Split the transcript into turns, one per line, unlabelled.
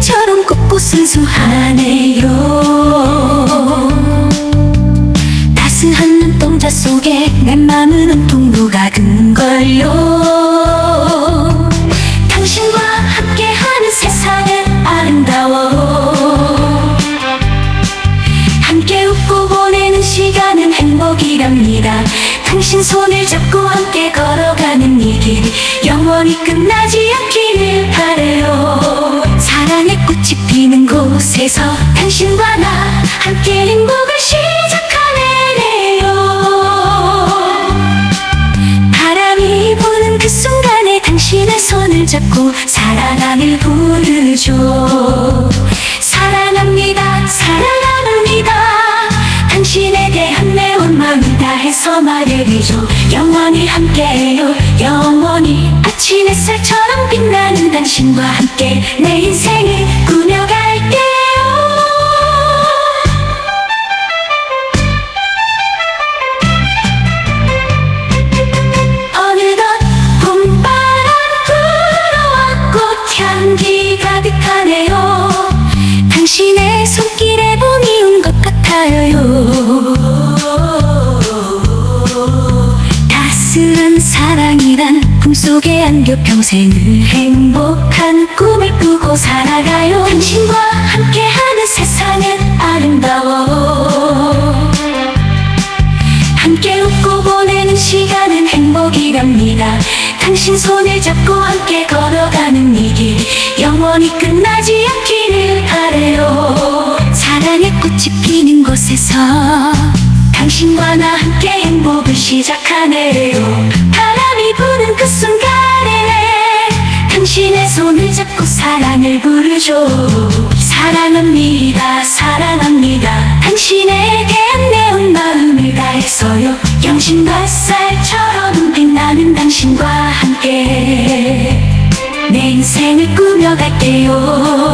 햇살처럼 곱고 순수하네요. 따스한 눈동자 속에 내 맘은 온통 녹아든걸요 당신과 함께하는 세상은 아름다워. 함께 웃고 보내는 시간은 행복이랍니다. 당신 손을 잡고 함께 걸어가는 이 길 영원히 끝나 피는 곳에서 당신과 나 함께 행복을 시작하네요. 바람이 부는 그 순간에 당신의 손을 잡고 사랑하길 부르죠. 사랑합니다 사랑합니다. 당신에 대한 내 온 마음을 다해서 말해드리죠. 영원히 함께해요. 영원히 아침 햇살처럼 빛나는 당신과 함께 내 인생을 따스한 사랑이란 품속에 안겨 평생을 행복한 꿈을 꾸고 살아가요. 당신과 함께하는 세상은 아름다워. 함께 웃고 보내는 시간은 행복이랍니다. 당신 손을 잡고 함께 걸어가는 이 길 영원히 끝나지 않기를 바래요. 사랑의 꽃이 피는 곳에서 당신과 나 함께 행복을 시작하네요. 바람이 부는 그 순간에 당신의 손을 잡고 사랑을 부르죠. 사랑합니다 사랑합니다. 당신에 대한 내온 마음을 다해서요. 영신과 쌀처럼 빛나는 당신과 함께 내 인생을 꾸며갈게요